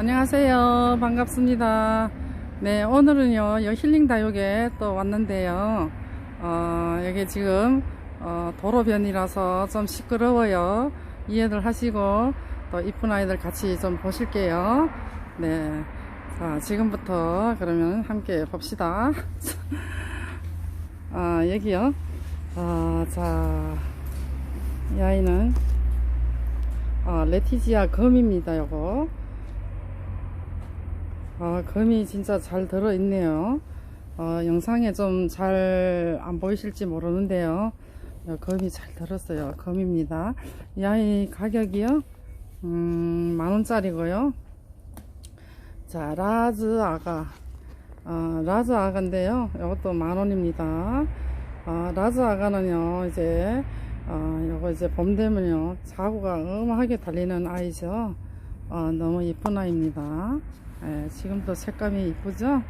안녕하세요. 반갑습니다. 네, 오늘은요, 여 힐링 다육에 또 왔는데요. 어, 여기 지금, 어, 도로변이라서 좀 시끄러워요. 이해들 하시고, 또 이쁜 아이들 같이 좀 보실게요. 네. 자, 지금부터 그러면 함께 봅시다. 아, 여기요. 아, 자, 이 아이는, 아, 레티지아 검입니다, 요거. 아, 검이 진짜 잘 들어있네요. 어, 영상에 좀 잘 안 보이실지 모르는데요. 어, 검이 잘 들었어요. 검입니다. 이 아이 가격이요. 음, 만원짜리고요. 자, 라즈 아가. 어, 라즈 아가인데요. 이것도 만원입니다. 어, 라즈 아가는요, 이제, 어, 요거 이제 봄 되면요, 자구가 어마하게 달리는 아이죠. 어, 너무 이쁜 아이입니다. 예, 지금도 색감이 이쁘죠?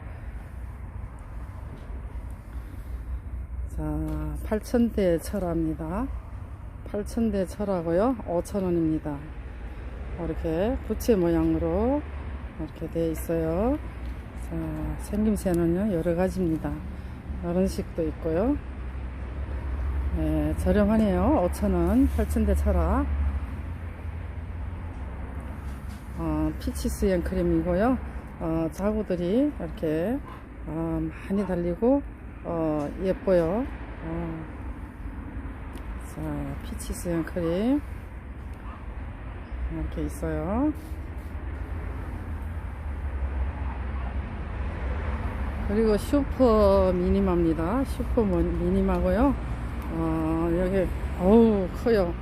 자, 8,000대 철합니다. 8,000대 철하고요. 5,000원입니다. 이렇게 부채 모양으로 이렇게 되어 있어요. 자, 생김새는요, 여러 가지입니다. 이런 식도 있고요. 예, 저렴하네요. 5,000원, 8,000대 철합. 어, 피치 스앤 크림이고요. 어, 자구들이 이렇게 어, 많이 달리고 어, 예뻐요. 어. 자, 피치 스앤 크림 이렇게 있어요. 그리고 슈퍼 미니마입니다. 슈퍼 뭐- 미니마고요. 어, 여기 어우 커요.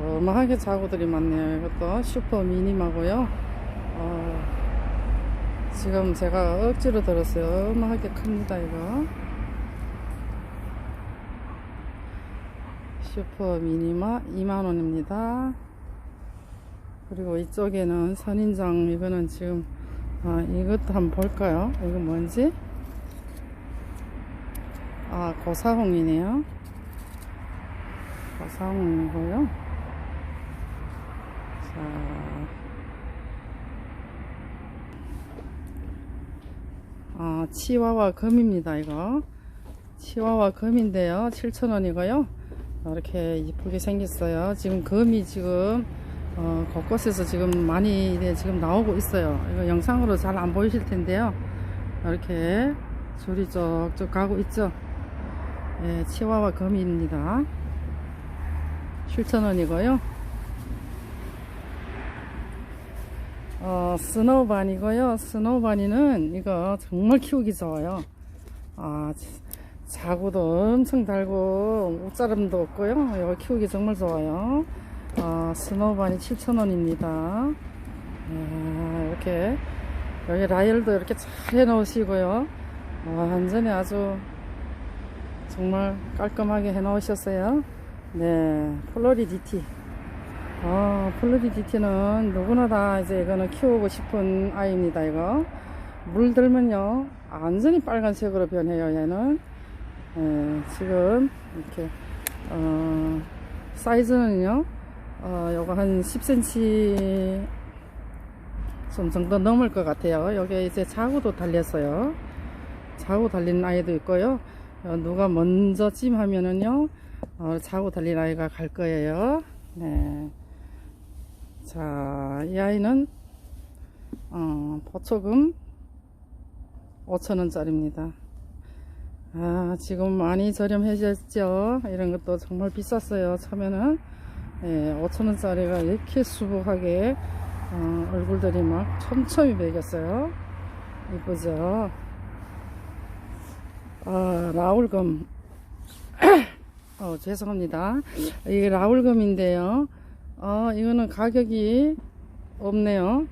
어마하게 자구들이 많네요. 이것도 슈퍼 미니마고요. 어, 지금 제가 억지로 들었어요. 어마하게 큽니다, 이거. 슈퍼 미니마 2만원입니다. 그리고 이쪽에는 선인장, 이거는 지금, 아, 이것도 한번 볼까요? 이거 뭔지? 아, 고사홍이네요. 고사홍이고요. 자, 아, 치와와 금입니다, 이거. 치와와 금인데요. 7,000원이고요. 이렇게 이쁘게 생겼어요. 지금 금이 지금, 어, 곳곳에서 지금 많이 네, 지금 나오고 있어요. 이거 영상으로 잘 안 보이실 텐데요. 이렇게 줄이 쭉쭉 가고 있죠. 예, 치와와 금입니다. 7,000원이고요. 어, 스노우바니고요. 스노우바니는 이거 정말 키우기 좋아요. 아, 자구도 엄청 달고 옷자름도 없고요. 이거 키우기 정말 좋아요. 어, 스노우바니 7,000원입니다. 이렇게 여기 라이얼도 이렇게 잘 해놓으시고요. 완전히 아주 정말 깔끔하게 해놓으셨어요. 네, 플로리디티. 아, 플루디디티는 누구나 다 이제 이거는 키우고 싶은 아이입니다, 이거. 물 들면요, 완전히 빨간색으로 변해요, 얘는. 예, 지금, 이렇게, 어, 사이즈는요, 어, 요거 한 10cm 좀 정도 넘을 것 같아요. 여기 이제 자구도 달렸어요. 자구 달린 아이도 있고요. 어, 누가 먼저 찜하면은요, 어, 자구 달린 아이가 갈 거예요. 네. 자, 이 아이는 어, 보초금 5천원짜리입니다. 아, 지금 많이 저렴해졌죠? 이런 것도 정말 비쌌어요. 처음에는 예, 5천원짜리가 이렇게 수북하게 어, 얼굴들이 막 촘촘히 배겼어요. 이쁘죠? 아, 라울금 어, 죄송합니다. 이게 라울금인데요. 어, 이거는 가격이 없네요.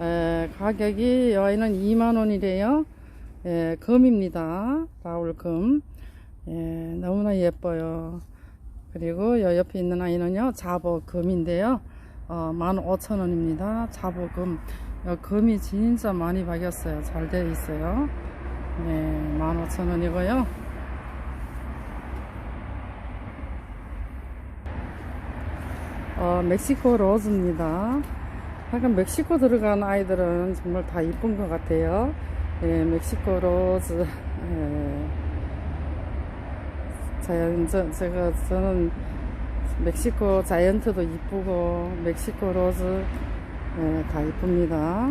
에, 가격이 여기는 2만원이래요. 예, 금입니다. 라울금. 예, 너무나 예뻐요. 그리고 여 옆에 있는 아이는요, 자보금인데요. 어, 15,000원입니다. 자보금. 여 금이 진짜 많이 박였어요. 잘 되어 있어요. 예, 15,000원이고요. 어, 멕시코 로즈입니다. 약간 멕시코 들어간 아이들은 정말 다 이쁜 것 같아요. 예, 멕시코 로즈. 예. 자연, 저, 제가, 저는 멕시코 자이언트도 이쁘고, 멕시코 로즈, 예, 다 이쁩니다.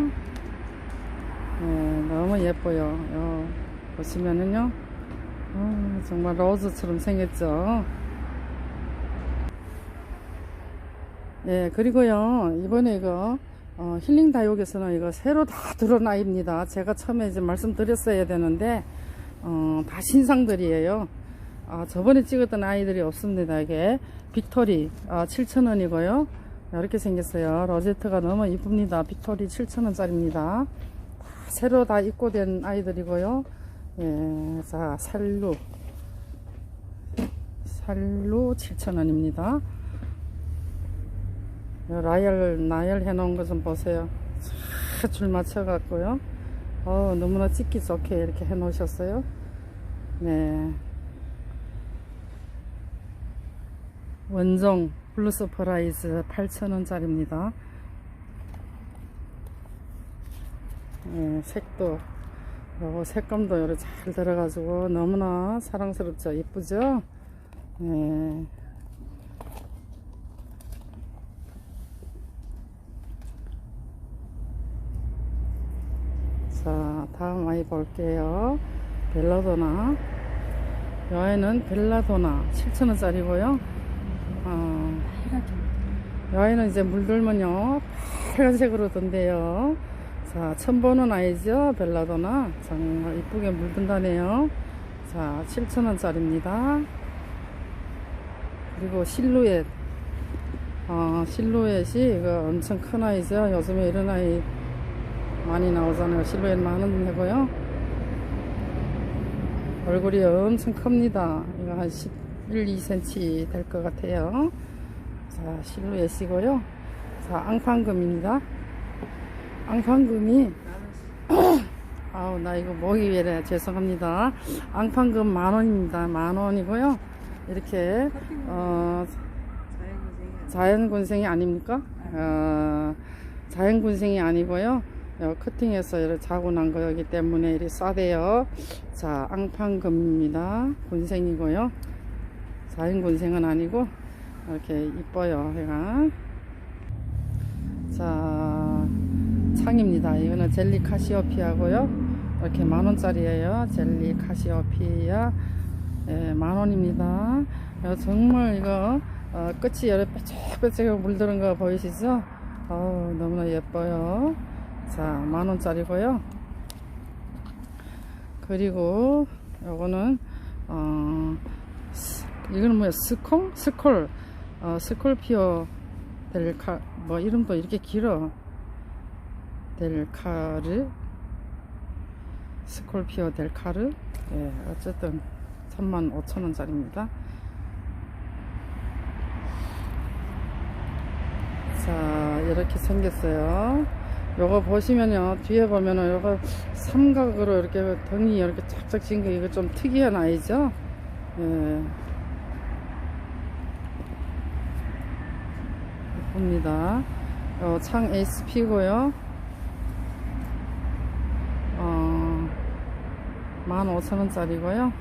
예, 너무 예뻐요. 어, 보시면은요, 어, 정말 로즈처럼 생겼죠. 예, 그리고요, 이번에 이거, 어, 힐링 다육에서는 이거 새로 다 아이입니다. 제가 처음에 이제 말씀드렸어야 되는데, 어, 다 신상들이에요. 아, 저번에 찍었던 아이들이 없습니다. 이게 빅토리 아, 7,000원이고요. 이렇게 생겼어요. 로제트가 너무 이쁩니다. 빅토리 7,000원짜리입니다. 새로 다 입고된 아이들이고요. 예, 자, 살루. 살루 7,000원입니다. 라이얼, 나열 해놓은 거 좀 보세요. 쫙줄 맞춰 갖고요. 어, 너무나 찍기 좋게 이렇게 해 놓으셨어요. 네. 원종 블루스 프라이즈 8,000원짜리입니다. 예, 색도 요거 색감도 요래 잘 들어가지고 너무나 사랑스럽죠 이쁘죠 예. 아이 볼게요 벨라도나 이 아이는 벨라도나 7,000원짜리고요 어, 이 아이는 이제 물들면요 빨간색으로 든대요 자, 처음 보는 아이죠. 벨라도나. 정말 이쁘게 물든다네요. 자, 7,000원짜리입니다. 그리고 실루엣. 어, 실루엣이 이거 엄청 큰 아이죠. 요즘에 이런 아이 많이 나오잖아요. 실루엣 많은 애고요. 얼굴이 엄청 큽니다. 이거 한 11, 2cm 될 것 같아요. 자, 실루엣이고요. 자, 앙팡금입니다. 앙팡금이 아우 나 이거 목이 왜래 죄송합니다 앙팡금 만원입니다 만원이고요 이렇게 어 자연군생이 아닙니까 어, 자연군생이 아니고요 어, 커팅해서 이렇게 자고 난 거기 때문에 이렇게 싸대요 자 앙팡금입니다 군생이고요 자연군생은 아니고 이렇게 이뻐요 얘가 자 창입니다. 이거는 젤리 카시오피아고요. 이렇게 만 원짜리예요. 젤리 카시오피아 예, 만 원입니다. 어, 정말 이거 어, 끝이 여러 뾰족뾰족하게 물드는 거 보이시죠? 어, 너무나 예뻐요. 자, 만 원짜리고요. 그리고 요거는 어, 스, 이거는 뭐야? 스콩? 스콜. 어, 스콜피오 델카 뭐 이름도 이렇게 길어. 델카르 스콜피오 델카르 예, 어쨌든 35,000원 짜리입니다 자 이렇게 생겼어요 요거 보시면요 뒤에 보면은 요거 삼각으로 이렇게 등이 이렇게 쫙쫙 진거 이거 좀 특이한 아이죠 예. 예쁩니다 어, 창 SP고요 15,000원짜리고요.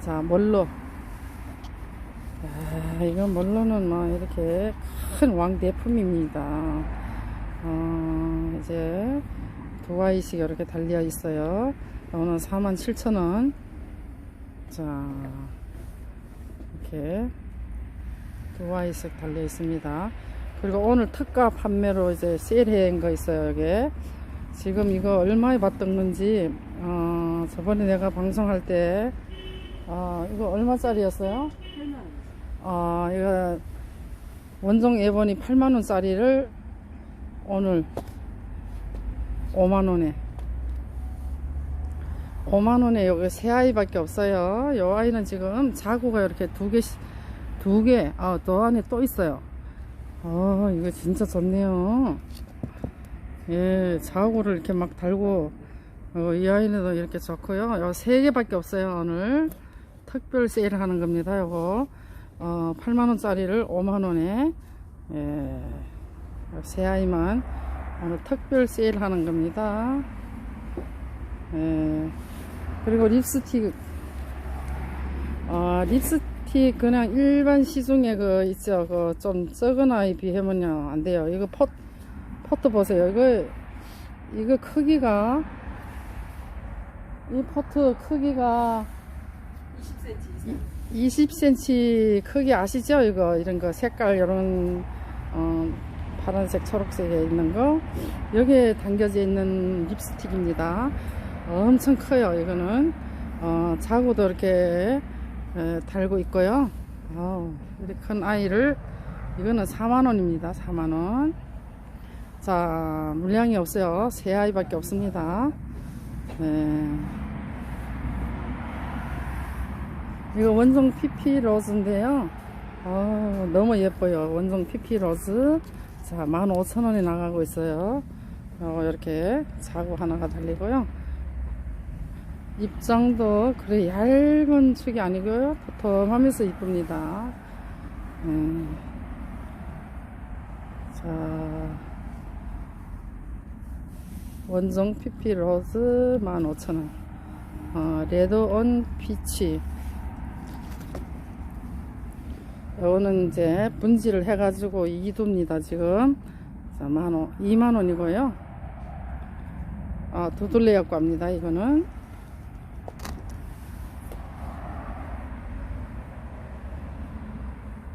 자, 멀로. 아, 이건 멀로는 뭐 이렇게 큰 왕대품입니다. 어, 이제 두 아이씩 이렇게 달려 있어요. 오늘 47,000원. 자, 이렇게 두 아이씩 달려 있습니다. 그리고 오늘 특가 판매로 이제 세일한 거 있어요, 여기. 지금 이거 얼마에 받던 건지 어, 저번에 내가 방송할 때 어, 이거 얼마짜리였어요? 8만원 어, 이거 원종 예본이 8만원짜리를 오늘 5만원에 5만원에 여기 세 아이밖에 없어요 요 아이는 지금 자구가 이렇게 두 개, 두 개, 아, 또 안에 또 있어요 어, 이거 진짜 좋네요 예, 자구를 이렇게 막 달고 어, 이 아이는 이렇게 좋고요. 요세 개밖에 없어요. 오늘 특별 세일 하는 겁니다. 요거 어, 8만원짜리를 5만원에 예, 새 아이만 오늘 특별 세일 하는 겁니다. 예, 그리고 립스틱. 어, 립스틱 그냥 일반 시중에 그 있죠. 그 좀 적은 아이 비하면요 안 돼요. 이거 포, 포트 보세요. 이거 이거 크기가 이 포트 크기가 20cm 20cm 크기 아시죠? 이거 이런 거 색깔 이런 어, 파란색 초록색에 있는 거 여기에 담겨져 있는 립스틱입니다. 엄청 커요. 이거는 어, 자구도 이렇게 에, 달고 있고요. 아우, 이렇게 큰 아이를 이거는 4만원입니다. 4만원. 자 물량이 없어요. 세 아이밖에 없습니다. 네. 이거 원종 PP 로즈인데요. 아, 너무 예뻐요. 원종 PP 로즈. 자, 15,000원에 나가고 있어요. 어, 이렇게 자구 하나가 달리고요. 입장도 그래 얇은 축이 아니고요. 도톰하면서 이쁩니다. 음. 자, 원종 PP 로즈 15,000원. 어, 레드온 피치. 요거는 이제 분지를 해가지고 2두입니다, 지금. 자, 만원, 2만원이고요. 아, 두둘레 갖고 합니다, 이거는.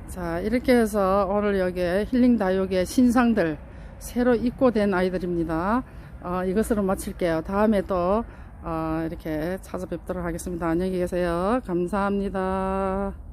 자, 이렇게 해서 오늘 여기 힐링 다육의 신상들 새로 입고된 아이들입니다. 어, 이것으로 마칠게요. 다음에 또 어, 이렇게 찾아뵙도록 하겠습니다. 안녕히 계세요. 감사합니다.